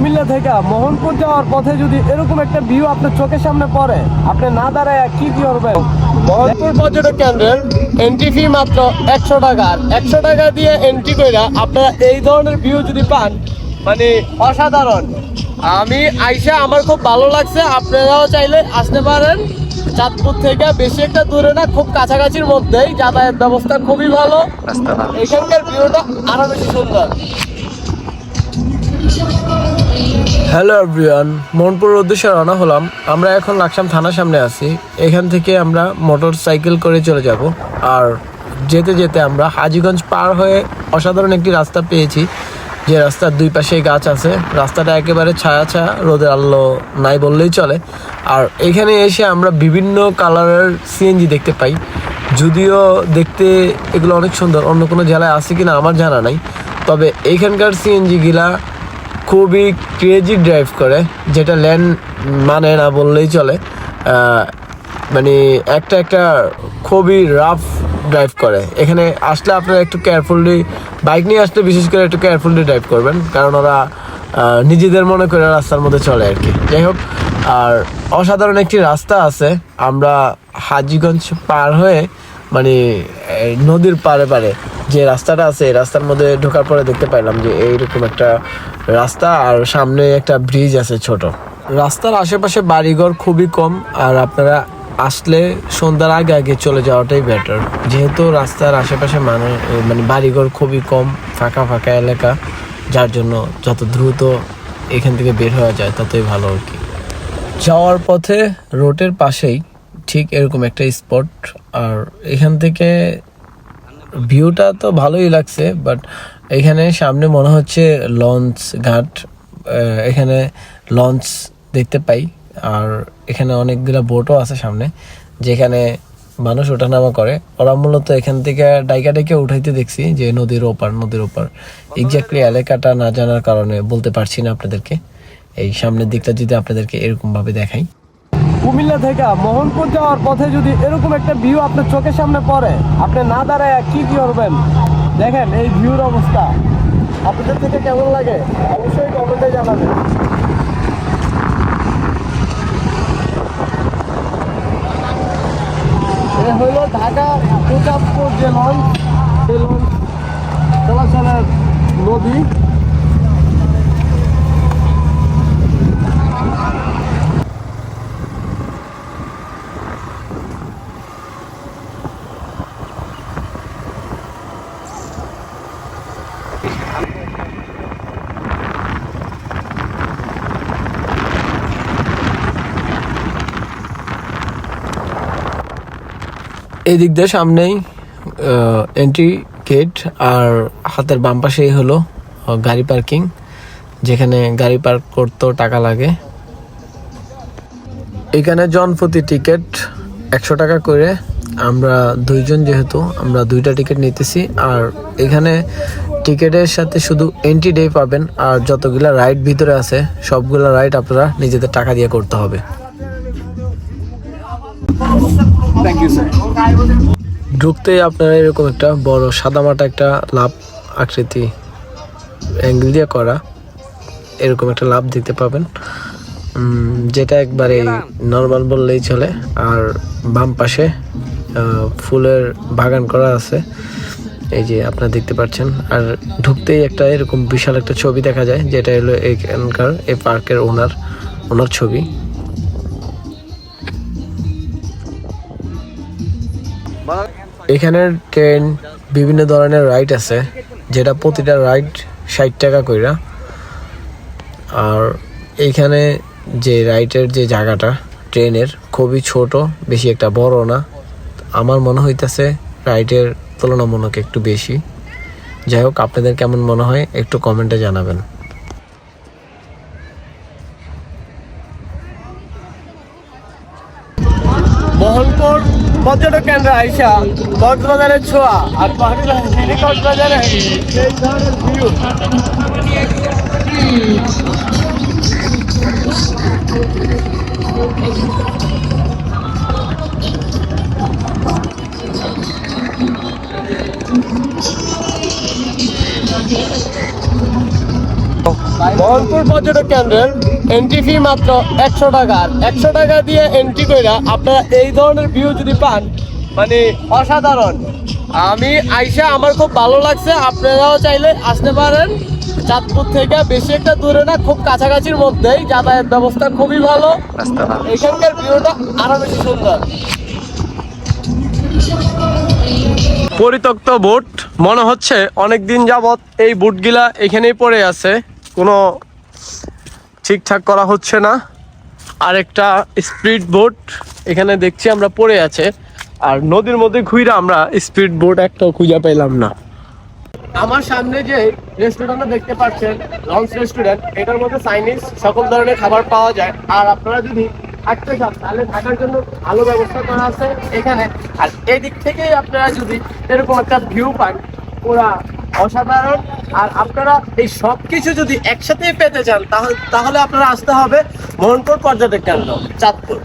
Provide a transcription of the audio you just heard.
কুমিল্লা থেকে মোহনপুর যাওয়ার পথে যদি এরকম একটা ভিউ আপনার চোখের সামনে পড়ে আপনি না দাঁড়ায় কি করবেন? মোহনপুর পর্যটক কেন্দ্রের এন্ট্রি ফি মাত্র একশো টাকা। একশো টাকা দিয়ে এন্ট্রি করে আপনারা এই ধরনের ভিউ যদি পান মানে অসাধারণ। আমি আইসা আমার খুব ভালো লাগছে আপনারাও চাইলে আসতে পারেন। চাঁদপুর থেকে বেশি একটা দূরে না খুব কাছাকাছির মধ্যেই যাতায়াত ব্যবস্থা খুবই ভালো। এখানকার ভিউটা আরও বেশি সুন্দর। হ্যালো এভরিওয়ান মনপুর উদ্দেশ্যে রওনা হলাম। আমরা এখন লাকসাম থানার সামনে আছি। এখান থেকে আমরা মোটর সাইকেল করে চলে যাব। আর যেতে যেতে আমরা হাজিগঞ্জ পার হয়ে অসাধারণ একটি রাস্তা পেয়েছি। যে রাস্তার দুই পাশে গাছ আছে। রাস্তাটা একেবারে ছায়া ছায়া, রোদের আলো নাই বললেই চলে। আর এখানে এসে আমরা বিভিন্ন কালারের সিএনজি দেখতে পাই। যদিও দেখতে এগুলো অনেক সুন্দর। অন্য কোনো জেলায় আছে কিনা আমার জানা নাই। তবে এইখানকার সিএনজি গিলা খুবই ক্রেজি ড্রাইভ করে, যেটা ল্যান্ড মানে না বললেই চলে। মানে একটা একটা খুবই রাফ ড্রাইভ করে। এখানে আসলে আপনারা একটু কেয়ারফুলি বাইক নিয়ে আসলে বিশেষ করে একটু কেয়ারফুলি ড্রাইভ করবেন, কারণ ওরা নিজেদের মনে করে রাস্তার মধ্যে চলে আর কি। যাই হোক, আর অসাধারণ একটি রাস্তা আছে। আমরা হাজিগঞ্জ পার হয়ে মানে নদীর পারে পারে যে রাস্তাটা আছে, এই রাস্তার মধ্যে ঢোকার পরে দেখতে পাইলাম যে এইরকম একটা রাস্তা আর সামনে একটা ব্রিজ আছে ছোট। রাস্তার আশেপাশে বাড়িঘর খুবই কম আর আপনারা আসলে সন্ধ্যার আগে আগে চলে যাওয়াটাই বেটার যেহেতু রাস্তার আশেপাশে মানুষ মানে বাড়িঘর খুবই কম, ফাঁকা ফাঁকা এলাকা, যার জন্য যত দ্রুত এখান থেকে বের হওয়া যায়, ততই ভালো আর কি। যাওয়ার পথে রোডের পাশেই ঠিক এরকম একটা স্পট আর এখান থেকে ভিউটা তো ভালোই লাগছে বাট এখানে সামনে মনে হচ্ছে লঞ্চ ঘাট এখানে লঞ্চ দেখতে পাই, আর এখানে অনেকগুলো বোটও আছে সামনে, যেখানে মানুষ ওঠানামা করে। ওরা মূলত এখান থেকে ডাইকা ডাইকে উঠাইতে দেখছি যে নদীর ওপার নদীর ওপার। এক্স্যাক্টলি এলাকাটা না জানার কারণে বলতে পারছি না আপনাদেরকে। এই সামনের দিকটা যদি আপনাদেরকে এরকম ভাবে দেখাই। কুমিল্লা থেকে মোহনপুর যাওয়ার পথে যদি এরকম একটা ভিউ আপনার চোখের সামনে পড়ে, আপনি না দাঁড়ায় কি করবেন? দেখেন এই ভিউর অবস্থা। আপনাদের থেকে কেমন লাগে? অবশ্যই কমেন্টে জানাবেন। হইল ঢাকা প্রতাপপুর যে লঞ্চ সেই লঞ্চ চলাচলের নদী। এই দিক দিয়ে সামনেই এন্ট্রি গেট আর হাতের বাম পাশেই হলো গাড়ি পার্কিং যেখানে গাড়ি পার্ক করতেও টাকা লাগে। এখানে জনপ্রতি টিকিট একশো টাকা করে। আমরা দুইজন যেহেতু, আমরা দুইটা টিকিট নিতেছি। আর এখানে টিকিটের সাথে শুধু এন্ট্রি ডে পাবেন, আর যতগুলা রাইড ভিতরে আছে, সবগুলা রাইড আপনারা নিজেদের টাকা দিয়ে করতে হবে। ঢুকতেই আপনারা এরকম একটা বড় সাদামাটা একটা লাভ আকৃতি অ্যাঙ্গেল দিয়ে করা, এরকম একটা লাভ দেখতে পাবেন। যেটা একবারে নর্মাল বললেই চলে। আর বাম পাশে ফুলের বাগান করা আছে। এই যে আপনারা দেখতে পাচ্ছেন। আর ঢুকতেই একটা এরকম বিশাল একটা ছবি দেখা যায়, যেটা হলো এখানকার, এই পার্কের ওনার ওনার ছবি। এখানে ট্রেন বিভিন্ন ধরনের রাইড আছে, যেটা প্রতিটা রাইড ষাট টাকা কইরা। আর এইখানে যে রাইডের যে জায়গাটা, ট্রেনের, খুবই ছোট, বেশি একটা বড় না। আমার মনে হইতেছে রাইডের তুলনামূলক একটু বেশি। যাই হোক, আপনাদের কেমন মনে হয় একটু কমেন্টে জানাবেন। মোহনপুর পর্যটক কেন্দ্র আইসা কক্সবাজারের ছোঁয়া আর কক্সবাজারে ধরনের ভিউ মোহনপুর পর্যটক কেন্দ্রের এন্ট্রি ফি মাত্র একশো টাকা। একশো টাকা দিয়ে এন্ট্রি করে আপনারা এই ধরনের ভিউ যদি পান মানে অসাধারণ। আমি আইসা আমার খুব ভালো লাগছে। আপনারাও চাইলে আসতে পারেন। চাঁদপুর থেকে বেশি একটা দূরে না খুব কাছাকাছির মধ্যেই। যাতায়াত ব্যবস্থা খুবই ভালো। এখানকার ভিউটা আরও বেশি সুন্দর। পরিত্যক্ত বোট মনে হচ্ছে অনেক দিন যাবত এই বুটগুলা এখানেই পড়ে আছে। ঠিকঠাক করা হচ্ছে না। আর একটা স্পিড বোট এখানে দেখছি আমরা পড়ে আছে। আর নদীর মধ্যে ঘুরে আমরা স্পিড বোট একটাও খুঁজে পেলাম না। আমার সামনে যে রেস্টুরেন্টটা দেখতে পাচ্ছেন লঞ্চ রেস্টুরেন্ট এটার মধ্যে চাইনিজ সকল ধরনের খাবার পাওয়া যায়। আর আপনারা যদি থাকতে চান, তাহলে থাকার জন্য ভালো ব্যবস্থা করা আছে এখানে। আর এদিক থেকেই আপনারা যদি এরকম একটা ভিউ পান, পুরা অসাধারণ। আর আপনারা এই সব কিছু যদি একসাথে পেতে চান, তাহলে তাহলে আপনারা আসতে হবে মোহনপুর পর্যটক কেন্দ্র, চাঁদপুর।